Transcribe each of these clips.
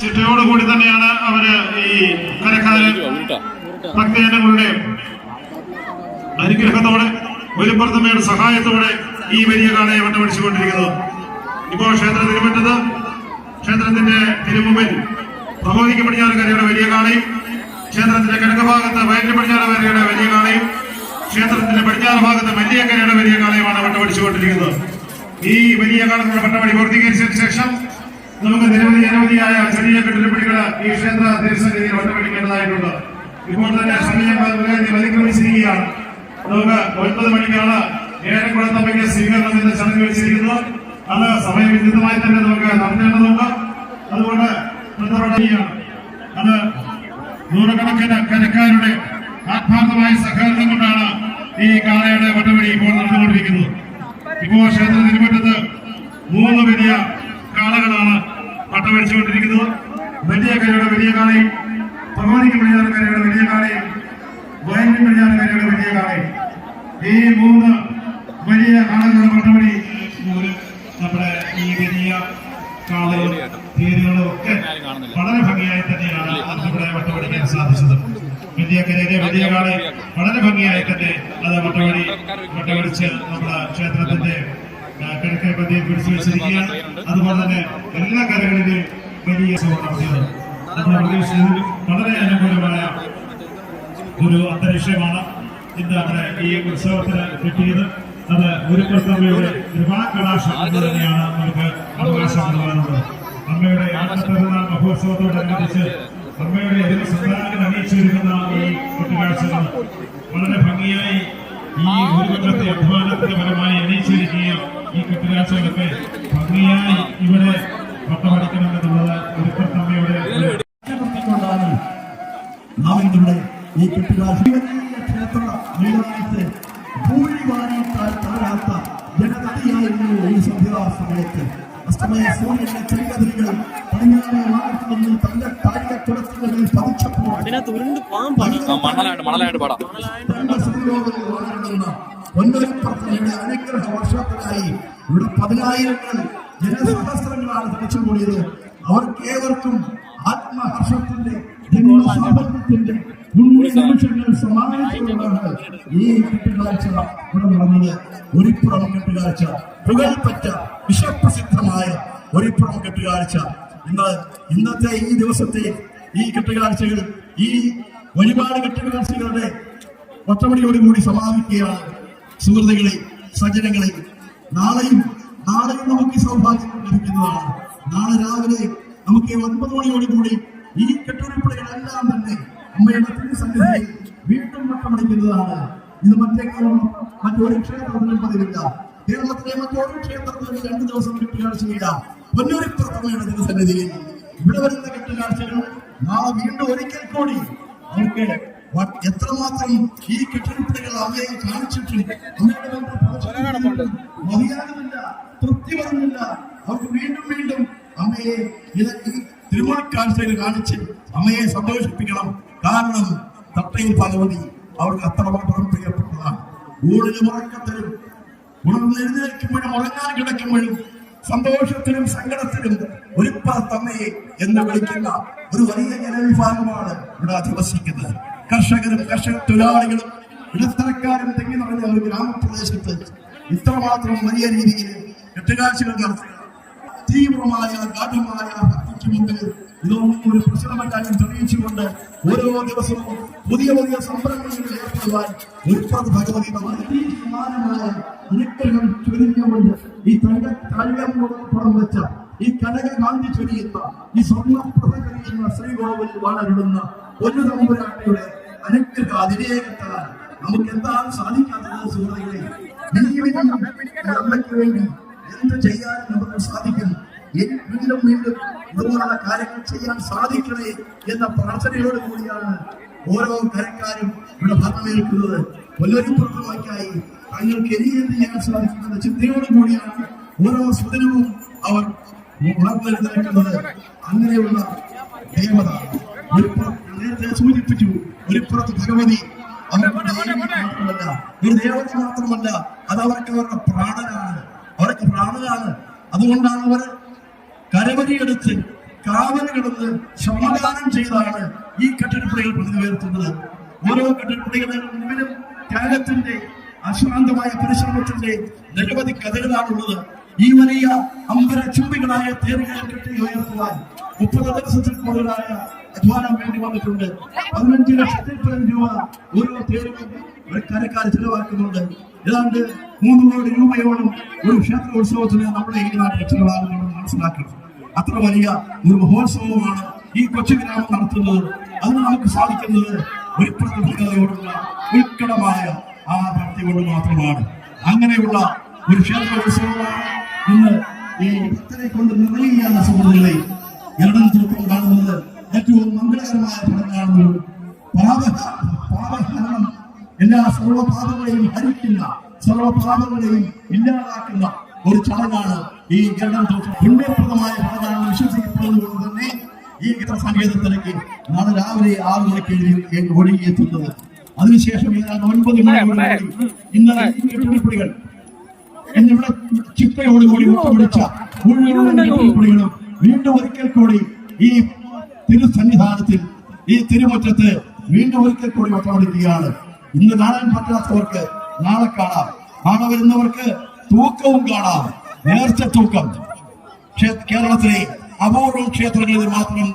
ചിട്ടയോടുകൂടി തന്നെയാണ് അവർ ഈ കരക്കാരൻ ഭക്തജനങ്ങളുടെ അനുഗ്രഹത്തോടെ വലിപ്പുറത്തമ്മയുടെ സഹായത്തോടെ ഈ വലിയ കാളയെ വട്ടമടിച്ചുകൊണ്ടിരിക്കുന്നത്. ഇപ്പോ ക്ഷേത്ര തിരുമറ്റത്ത് ക്ഷേത്രത്തിന്റെ തിരുമുമ്പിൽ ഭഗവതിക്ക് പടിഞ്ഞാറുകരയുടെ വലിയ കാളയും ക്ഷേത്രത്തിന്റെ കിഴക്കുഭാഗത്ത് വയറ്റിൽ പടിഞ്ഞാറുകരയുടെ വലിയ കാളയും ക്ഷേത്രത്തിന്റെ പടിഞ്ഞാറ് ഭാഗത്ത് വലിയ കരയുടെ വലിയ കാളയുമാണ് വട്ടമടിച്ചുകൊണ്ടിരിക്കുന്നത്. ഈ വലിയ കാലത്തിന്റെ പട്ടമടി പൂർത്തീകരിച്ചതിന് ശേഷം നമുക്ക് നിരവധി അനവധിയായ ചെറിയ കെട്ടിടപ്പടികൾ ഈ ക്ഷേത്ര തിരുസന്നിധിയിൽ വട്ടമടിക്കേണ്ടതായിട്ടുണ്ട് ഇപ്പോൾ തന്നെ സമയം അതിക്രമിച്ചിരിക്കുകയാണ്. നമുക്ക് ഒൻപത് മണിക്കാണ് ഏഴംകുളത്തമ്മയ്ക്ക് സ്വീകരണം എന്ന ചടങ്ങ് വെച്ചിരിക്കുന്നത് അത് സമയവിദ്യുതമായി തന്നെ നമുക്ക് നടത്തേണ്ടതുണ്ട്. അതുകൊണ്ട് അത് നൂറുകണക്കിന് കരക്കാരുടെ ആത്മാർത്ഥമായ സഹകരണം കൊണ്ടാണ് ഈ കാളയുടെ വട്ടവടി ഇപ്പോൾ നടന്നുകൊണ്ടിരിക്കുന്നത്. ഇപ്പോൾ ക്ഷേത്ര തിരുമറ്റത്ത് മൂന്ന് വലിയ കാളകളാണ് വട്ടമടിച്ചുകൊണ്ടിരിക്കുന്നത് വലിയ കരയുടെ വലിയ കാളയും ഭഗവാനിക്ക് പടിഞ്ഞാറുകരയുടെ വലിയ കാളയും വയലിൻ പടിഞ്ഞാറുകരയുടെ വലിയ കാളയും ഈ മൂന്ന് വലിയ കാളകളുടെ വട്ടവടി നമ്മുടെ ഈ വലിയ കാളയും ഒക്കെ വളരെ ഭംഗിയായി തന്നെയാണ് നമ്മുടെ വട്ടവടിക്കാൻ സാധിച്ചത്. വലിയ കരയിലെ വലിയ കാളെ വളരെ ഭംഗിയായി തന്നെ അത് വട്ടവടി വട്ടവടിച്ച് നമ്മുടെ ക്ഷേത്രത്തിന്റെ കിഴക്കേ പതിയിൽ പിടിച്ചു വെച്ചിരിക്കുകയാണ്. അതുപോലെ തന്നെ എല്ലാ കരകളിലെയും വലിയ നടത്തിയത്. നമ്മുടെ പ്രദേശത്തിൽ വളരെ അനുകൂലമായ ഒരു അന്തരീക്ഷമാണ് ഇന്ന് നമ്മുടെ ഈ ഉത്സവത്തിന് കിട്ടിയത്. അത് ഗുരുക്കർത്തവ്യയുടെ കൃപാകടാശം എന്ന് തന്നെയാണ് നമുക്ക് നൽകാനുള്ളത്. അമ്മയുടെ ആനന്ദപ്പെരുന്നാൾ മഹോത്സവത്തോടനുബന്ധിച്ച് അമ്മയുടെ ഒരു സന്താനങ്ങൾ അറിയിച്ചിരിക്കുന്ന ഈ കൂട്ടുകാഴ്ചകൾ വളരെ ഭംഗിയായി ഈ കൊല്ലത്തെ അധ്വാനത്തിന്റെ ഈ ഭംഗിയായി ഇവിടെ വട്ടമടിക്കണമെന്നുള്ളത് ഗുരുക്കർത്തമ്മയുടെ ഒരു കൊണ്ടാണ് നാം ഇന്നിവിടെ ഈ വലിയ ക്ഷേത്ര നീളമായിട്ട് ഭൂമി വാരിയിട്ടാൽ താഴാത്ത ജനതയായിരുന്നു ഈ സന്ധ്യാസമയത്ത്. അസ്തമയ സൂര്യന്റെ ചെങ്കതിരികൾ പടിഞ്ഞാറെ വാനത്തിൽ തന്റെ താഴെ കുടത്തുകളിൽ പതിച്ചപ്പോൾ മണലായിട്ട് പാടാം. അനുഗ്രഹ വർഷത്തിനായി ഇവിടെ പതിനായിരങ്ങൾ ജനസഹസ്രങ്ങളാണ് തടിച്ചുകൂടിയത് അവർക്കേവർക്കും ആത്മഹർഷത്തിന്റെ ജന്മസാഫല്യത്തിന്റെ പുണ്യ നിമിഷങ്ങൾ സമാനിച്ചുകൊണ്ടാണ് ഈ കെട്ടുകാഴ്ച ഇവിടെ നടന്നത്. ഒരിപ്പുറം കെട്ടുകാഴ്ച പുകൽപ്പറ്റ വിശ്വപ്രസിദ്ധമായ ഒരിപ്പുറം കെട്ടുകാഴ്ച. ഇന്ന് ഇന്നത്തെ ഈ ദിവസത്തെ ഈ കെട്ടുകാഴ്ചകൾ ഈ ഒരുപാട് കെട്ടുകാഴ്ചകളുടെ ഒറ്റമണിയോടുകൂടി സമാപിക്കുകയാണ്. സുഹൃത്തുക്കളെ സജ്ജനങ്ങളെ നാളെയും നാളെയും നമുക്ക് സൗഭാഗ്യം ലഭിക്കുന്നതാണ്. നാളെ രാവിലെ നമുക്ക് ഒൻപത് മണിയോടുകൂടി ഈ കെട്ടുടിപ്പുകളെല്ലാം തന്നെ അമ്മയുടെ തിരുസന്നിധിയിൽ വീണ്ടും വട്ടമടിക്കുന്നതാണ് ഇത് കാലം മറ്റൊരു ക്ഷേത്രത്തിലും പതിവില്ല. കേരളത്തിലെ മറ്റൊരു ക്ഷേത്രത്തിലും രണ്ടു ദിവസം കെട്ടുകാഴ്ചയില്ല. പൊന്നൂരിപ്പുറത്തമ്മയുടെ തിരുസന്നിധിയിൽ ഇവിടെ വരുന്ന കെട്ടുകാഴ്ചകൾ നാളെ വീണ്ടും ഒരിക്കൽ കൂടി നമുക്ക് എത്രമാത്രം ഈ കെട്ടിടപ്പണികൾ അമ്മയെ കാണിച്ചിട്ടുണ്ട് അമ്മയുടെ തൃപ്തി വരുന്നില്ല അവർക്ക് വീണ്ടും വീണ്ടും അമ്മയെ ഇത് ഈ തിരുമുറക്കാഴ്ചയിൽ കാണിച്ച് അമ്മയെ സന്തോഷിപ്പിക്കണം. കാരണം തട്ടയിൽ ഭഗവതി അവർക്ക് അത്രമാത്രം പ്രിയപ്പെട്ടതാണ്. ഊണിനും ഉറക്കത്തിലും ഉണർന്ന് എഴുന്നേൽക്കുമ്പോഴും ഉറങ്ങാൻ കിടക്കുമ്പോഴും സന്തോഷത്തിലും സങ്കടത്തിലും ഒരുപ്പ തമ്മയെ എന്ന് വിളിക്കുന്ന ഒരു വലിയ ജനവിഭാഗമാണ് ഇവിടെ അധിവസിക്കുന്നത് കർഷകരും കർഷക തൊഴിലാളികളും ഇടത്തരക്കാരും തെങ്ങി നിറഞ്ഞ ഒരു ഗ്രാമപ്രദേശത്ത് ഇത്രമാത്രം വലിയ രീതിയിൽ കെട്ടുകാഴ്ചകൾ നടത്തി. തീവ്രമായ ഗാഠമായ ഭക്തിക്ക് ഇതൊന്നും ഒരു പ്രശ്നമല്ലായി തെളിയിച്ചുകൊണ്ട് ഓരോ ദിവസവും പുതിയ പുതിയ സംരംഭങ്ങളിൽ ഏർപ്പെടുവാൻ ഒരുപാട് ഭഗവതി സമാനമായ അനുഗ്രഹം ചൊരിഞ്ഞുകൊണ്ട് ഈ തങ്ക താഴ്യം പുറം വെച്ച ഈ കനക കാന്തി ചൊരിയുന്ന ഈ സ്വർണ പ്രഭകരിക്കുന്ന ശ്രീകോവിൽ വളരുന്ന ഒരു തമ്പുരാട്ടിയുടെ അനുഗ്രഹ അതിരേകത്താൽ നമുക്ക് എന്താണ് സാധിക്കാത്തത് സുഹൃത്തുക്കളെ? അമ്മയ്ക്ക് വേണ്ടി എന്ത് ചെയ്യാൻ നമുക്ക് സാധിക്കും? വീണ്ടും വീണ്ടും ഇതുപോലുള്ള കാര്യങ്ങൾ ചെയ്യാൻ സാധിക്കണേ എന്ന പ്രാർത്ഥനയോട് കൂടിയാണ് ഓരോ കരക്കാരും ഇവിടെ ഭരണമേൽക്കുന്നത് കൊല്ലൊരുപ്പുറത്തുമാക്കായി തങ്ങൾക്ക് ഇനി എന്ത് ചെയ്യാൻ സാധിക്കുമെന്ന ചിന്തയോട് കൂടിയാണ് ഓരോ സുദിനവും അവർ ഉണർന്നെഴുന്നേൽക്കുന്നത് അങ്ങനെയുള്ള ദേവത ഒരു നേരത്തെ സൂചിപ്പിച്ചു ഒരു ഭഗവതി മാത്രമല്ല ഒരു ദേവത മാത്രമല്ല അത് അവർക്ക് അവരുടെ പ്രാണനാണ്. അവർക്ക് പ്രാണനാണ്. അതുകൊണ്ടാണ് അവർ കരവരിയെടുത്ത് കാവൽ കിടന്ന് സമാധാനം ചെയ്താണ് ഈ കെട്ടിടപ്പണികൾ പ്രതിനിധീകരിക്കുന്നത്. ഓരോ കെട്ടിടപ്പണികളുടെ മുമ്പിലും ത്യാഗത്തിന്റെ അശാന്തമായ പരിശ്രമത്തിന്റെ നിരവധി കഥകളാണുള്ളത്. ഈ വലിയ അമ്പരച്ചുംബികളായ തേരുകളെ കെട്ടി ഉയർത്തുവാൻ മുപ്പത് ദിവസത്തിൽ കൂടുതലായ അധ്വാനം വേണ്ടി വന്നിട്ടുണ്ട്. പതിനഞ്ച് ലക്ഷത്തിൽ പരം രൂപ ഓരോ കരക്കാർ ചിലവാക്കുന്നുണ്ട്. ഏതാണ്ട് മൂന്ന് കോടി രൂപയോളം ഒരു ക്ഷേത്രോത്സവത്തിന് നമ്മുടെ ഈ നാട്ടിൽ ചിലവാകുന്നു മനസ്സിലാക്കണം അത്ര വലിയ ഒരു മഹോത്സവമാണ് ഈ കൊച്ചു ഗ്രാമം നടത്തുന്നത്. അത് നമുക്ക് സാധിക്കുന്നത് ഒരു പ്രതിബദ്ധതയോടുള്ള ആ ഭക്തി കൊണ്ട് മാത്രമാണ്. അങ്ങനെയുള്ള ഒരു ക്ഷേത്രോത്സവമാണ് ഇന്ന് ഈ ഭക്തരെ കൊണ്ട് നിറയുകയാണ് സുഹൃത്തുക്കളെ. എരണം തൂക്കം കാണുന്നത് ഏറ്റവും മംഗളകരമായ ചടങ്ങാണെന്നും പാപ പാപഹരണം എല്ലാ സർവപാപങ്ങളെയും ഹരിക്കുന്ന സർവപാപങ്ങളെയും ഇല്ലാതാക്കുന്ന ഒരു ചടങ്ങാണ് ഈ ഗരുഡൻ തൂക്കം. പുണ്യപ്രദമായ ചടങ്ങാണെന്ന് വിശ്വസിക്കപ്പെടുന്നത് തന്നെ ഈ ഗീത സംഗീതത്തിലേക്ക് നാളെ രാവിലെ ആറ് മണിക്ക് എഴുതി ഒഴുകിയെത്തുന്നത്. അതിനുശേഷം ഏതാണ്ട് ഒൻപത് മണി ഇന്നലെ ഈ കെട്ടിടപ്പണികൾ എന്നിവിടെ ചിട്ടയോട് കൂടി ഒത്തുപിടിച്ച മുഴുവൻ കെട്ടിടപ്പണികളും വീണ്ടും ഒരിക്കൽ കൂടി ഈ തിരുസന്നിധാനത്തിൽ ഈ തിരുമുറ്റത്ത് വീണ്ടും ഒരിക്കൽ കൂടി ഒത്തുപിടിക്കുകയാണ് ഇന്ന് കാണാൻ പറ്റാത്തവർക്ക് നാളെ കാണാം. നാളെ വരുന്നവർക്ക് തൂക്കവും കാണാം. നേർച്ച തൂക്കം. കേരളത്തിലെ അപൂർവ ക്ഷേത്രങ്ങളിൽ മാത്രം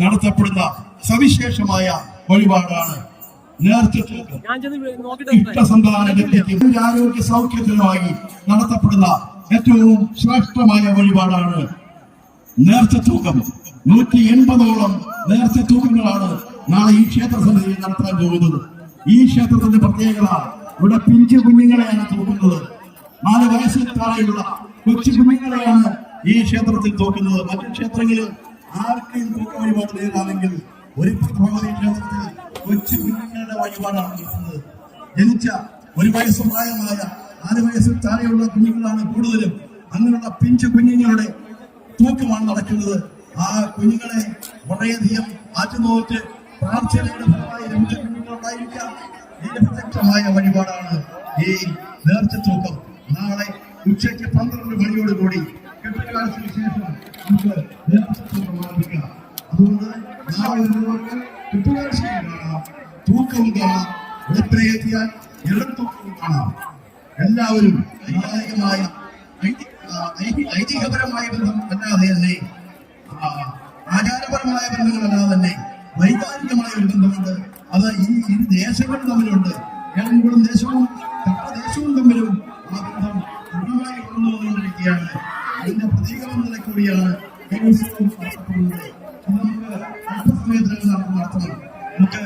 നടത്തപ്പെടുന്ന സവിശേഷമായ വഴിപാടാണ് ആരോഗ്യ സൗഖ്യത്തിനുമായി നടത്തപ്പെടുന്ന ഏറ്റവും ശ്രേഷ്ഠമായ വഴിപാടാണ് നേർച്ച തൂക്കം. നൂറ്റി എൺപതോളം നേർച്ച തൂക്കങ്ങളാണ് നാളെ ഈ ക്ഷേത്ര സമിതിയിൽ നടത്താൻ പോകുന്നത്. ഈ ക്ഷേത്രത്തിന്റെ പ്രത്യേകത ഇവിടെ പിഞ്ചു കുഞ്ഞുങ്ങളെയാണ് തൂക്കുന്നത്. നാല് വയസ്സിൽ താഴെയുള്ള കൊച്ചു കുഞ്ഞുങ്ങളെയാണ് ഈ ക്ഷേത്രത്തിൽ തൂക്കുന്നത്. മറ്റു ക്ഷേത്രങ്ങളിൽ ആർക്കും തൂക്ക വഴിപാട് നേരിടാമെങ്കിൽ ഒരു ഭഗവതി ക്ഷേത്രത്തിൽ കൊച്ചു കുഞ്ഞുങ്ങളുടെ വഴിപാടാണ് നടത്തുന്നത് ജനിച്ച ഒരു വയസ്സ് പ്രായമായ നാല് വയസ്സിൽ താഴെയുള്ള കുഞ്ഞുങ്ങളാണ് കൂടുതലും. അങ്ങനെയുള്ള പിഞ്ചു കുഞ്ഞുങ്ങളുടെ തൂക്കമാണ് നടക്കുന്നത്. ആ കുഞ്ഞുങ്ങളെ വളരെയധികം ആറ്റുനോറ്റ് പ്രാർത്ഥനയുടെ ഫലമായി രണ്ട് കുഞ്ഞുങ്ങളുണ്ടായിരിക്കാം ഇതിന്റെ പ്രത്യക്ഷമായ വഴിപാടാണ് ഈ നേർച്ച തൂക്കം. നാളെ ഉച്ചയ്ക്ക് പന്ത്രണ്ട് മണിയോടുകൂടി ആചാരപരമായ ബന്ധങ്ങളല്ലാതെ തന്നെ വൈകാരികമായ ഒരു ബന്ധമുണ്ട്. അത് ഈ ഇരു ദേശങ്ങളും തമ്മിലുണ്ട്. ഏതെങ്കിലും ദേശവും ദേശവും തമ്മിലും ആ ബന്ധം ദൃഢമായി വളർന്നു വന്നുകൊണ്ടിരിക്കുകയാണ് അതിന്റെ പ്രതീകമെന്ന കൂടിയാണ് ഈ ഉത്സവം നടത്തപ്പെടുന്നത് നമുക്ക് അല്പസമയത്തിനകം നമുക്ക് നടത്തണം. നമുക്ക്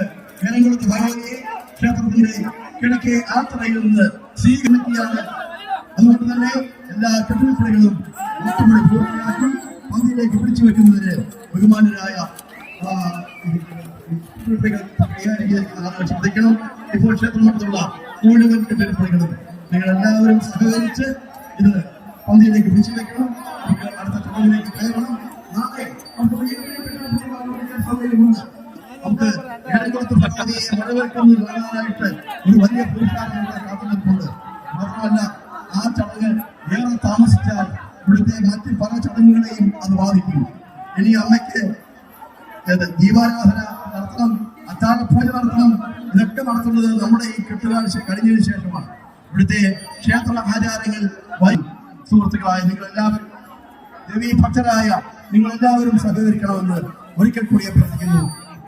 ഏതെങ്കിലും ഭഗവതിയെ ക്ഷേത്രത്തിന്റെ കിഴക്കേ ആത്രയിൽ നിന്ന് സ്വീകരിക്കുകയാണ്. അതുകൊണ്ട് തന്നെ എല്ലാ കെട്ടിടപ്പണികളും ഒത്തുപടി പൂർത്തിയാക്കി പന്തിയിലേക്ക് പിടിച്ചു വെക്കുന്നതിന് ബഹുമാനരായ ശ്രദ്ധിക്കണം. ഇപ്പോൾ ക്ഷേത്രമടുത്തുള്ള മുഴുവൻ കെട്ടിടപ്പണികളും നിങ്ങൾ എല്ലാവരും സഹകരിച്ച് ഇത് പന്തിയിലേക്ക് പിടിച്ചു വെക്കണം. അടുത്ത ചടങ്ങിലേക്ക് കയറണം. നാളെ നമുക്ക് ഒരു വലിയ പുരുഷാരം മാത്രമല്ല ആ ചടങ്ങ് ഏറെ താമസിച്ചാൽ ഇവിടുത്തെ മറ്റ് ചടങ്ങുകളെയും അത് ബാധിക്കുന്നു. ഇനി അമ്മയ്ക്ക് ദീപാരാധന നടത്തണം അത്താഴ പൂജ നടത്തണം ഇതൊക്കെ നടത്തുന്നത് നമ്മുടെ ഈ കെട്ടുകാഴ്ച കഴിഞ്ഞതിന് ശേഷമാണ്. ഇവിടുത്തെ ക്ഷേത്ര ആചാരങ്ങൾ വരും. നിങ്ങൾ എല്ലാവരും ദേവീ നിങ്ങൾ എല്ലാവരും സഹകരിക്കണമെന്ന് ഒരിക്കൽ കൂടി അഭ്യർത്ഥിക്കുന്നു.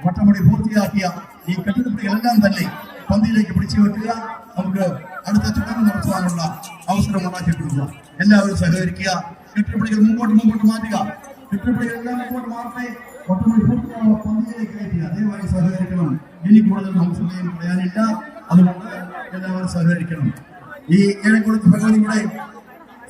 വട്ടമുടി പൂർത്തിയാക്കിയ ഈ കെട്ടിടപ്പണികളെല്ലാം തന്നെ പന്തിയിലേക്ക് പിടിച്ചു വെക്കുക. നമുക്ക് അടുത്ത ചടങ്ങ് നടത്തുവാനുള്ള അവസരം ഉണ്ടാക്കി കൊടുക്കുക എല്ലാവരും സഹകരിക്കുക. കെട്ടിടപ്പണികൾ മുമ്പോട്ട് മുമ്പോട്ട് മാറ്റുക. കെട്ടിടപ്പണികളെല്ലാം മുമ്പോട്ട് മാറട്ടെ. പൂർത്തിയാകുന്ന പന്തിയിലേക്ക് കയറ്റുക. ദയവായി സഹകരിക്കണം. ഇനി കൂടുതൽ നമുക്ക് സമയം പറയാനില്ല അതുകൊണ്ട് എല്ലാവരും സഹകരിക്കണം. ഈ ഏഴക്കുളത്ത് ഭഗവതിയുടെ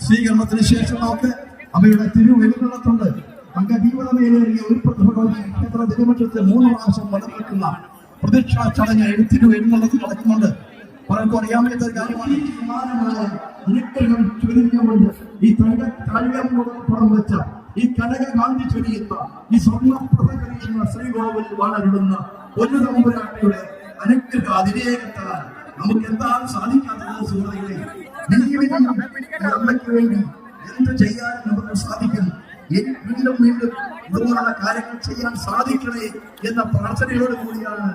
സ്വീകരണത്തിന് ശേഷം നമുക്ക് അവയുടെ തിരുവെഴുന്നള്ളത്തുണ്ട് അംഗജീവനമേലേറിയ ഒരു ഭഗവതി ക്ഷേത്ര തിരുമുറ്റത്ത് മൂന്ന് പ്രാവശ്യം വടങ്ങുന്ന പ്രതീക്ഷാ ചടങ്ങ് എഴുന്നള്ളത്ത് നടക്കുന്നുണ്ട്. പലർക്കും അറിയാമേത്ത ഒരു കാര്യമാണ്. സമാനമായ ഇരക്കകൾ ഈ തങ്ക താഴികം പുറം വെച്ച ഈ കനക ഗാന്ധി ചൊരിയുന്ന ഈ സ്വർണ പ്രഭകരിക്കുന്ന ശ്രീകോവിൽ വളരുന്ന ഒരു തമ്പുരാട്ടിയുടെ അനുഗ്രഹ അതിവേഗത്താൽ നമുക്ക് എന്താണ് സാധിക്കാത്തത് സുഹൃത്തുക്കളെ? അമ്മയ്ക്ക് വേണ്ടി എന്ത് ചെയ്യാൻ നമുക്ക് സാധിക്കും? വീണ്ടും വീണ്ടും ഇതുപോലുള്ള കാര്യങ്ങൾ ചെയ്യാൻ സാധിക്കണേ എന്ന പ്രാർത്ഥനയോട് കൂടിയാണ്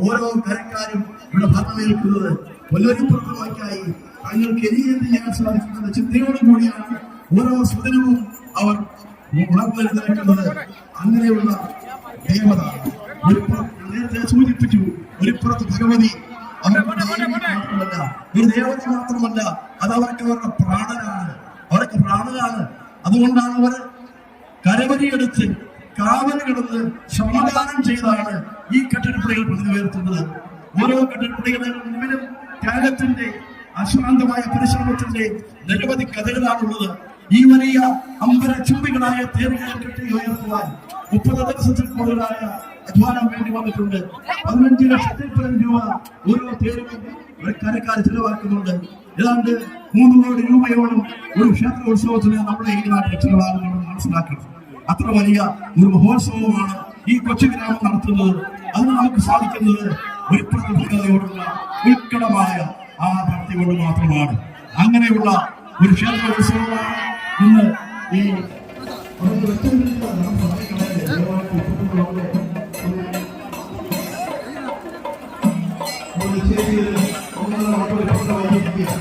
ഓരോ കരക്കാരും ഇവിടെ ഭരണമേൽക്കുന്നത് കൊല്ലൊരുപ്പുറത്തുമായിക്കായി തങ്ങൾക്ക് ഇനി എന്ത് ചെയ്യാൻ സാധിക്കുന്ന ചിന്തയോട് കൂടിയാണ് ഓരോ സ്വതനവും അവർ ഉണർന്നെഴുന്നേൽക്കുന്നത് അങ്ങനെയുള്ള ദേവത. ഒരു നേരത്തെ സൂചിപ്പിച്ചു ഒരു പുറത്ത് ഭഗവതി മാത്രമല്ല ഒരു ദേവത മാത്രമല്ല അത് അവർക്ക് അവരുടെ പ്രാണനാണ്. അവർക്ക് പ്രാണനാണ്. അതുകൊണ്ടാണ് അവർ കരവരിയെടുത്ത് കാവൽ കിടന്ന് സമാധാനം ചെയ്താണ് ഈ കെട്ടിടപ്പണികൾ പ്രതിവേർത്തുന്നത് ഓരോ കെട്ടിടപ്പണികളുടെ മുമ്പിലും ത്യാഗത്തിന്റെ അശ്രാന്തമായ പരിശ്രമത്തിന്റെ നിരവധി കഥകളാണുള്ളത്. ഈ വലിയ അമ്പരചുംബികളായ തേരുകളെ കെട്ടി ഉയർത്തുവാൻ മുപ്പത് ദിവസത്തിൽ കൂടുതലായ അധ്വാനം വേണ്ടി വന്നിട്ടുണ്ട്. പതിനഞ്ച് ലക്ഷത്തിൽ പരം രൂപ ഓരോ തേരുകളും ഒരു കരക്കാർ ചിലവാക്കുന്നുണ്ട്. ഏതാണ്ട് മൂന്ന് കോടി രൂപയോളം ഒരു ക്ഷേത്രോത്സവത്തിന് നമ്മുടെ ഈ നാട്ടിൽ ചിലവാകുന്നുണ്ടെന്ന് മനസ്സിലാക്കണം. അത്ര വലിയ ഒരു മഹോത്സവമാണ് ഈ കൊച്ചു ഗ്രാമം നടത്തുന്നത്. അത് നമുക്ക് സാധിക്കുന്നത് ഒരു പ്രതിബദ്ധതയോടുള്ള ഉത്കടമായ ആ ഭക്തി മാത്രമാണ് അങ്ങനെയുള്ള ഒരു ക്ഷേത്രോത്സവമാണ് ഇന്ന് ഈ അതൊന്ന് വെച്ചുകൊണ്ടിരിക്കുക.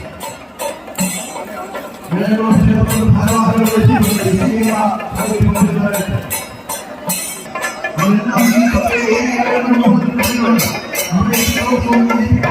നാം സഹായിക്കണമേ. ദയവായി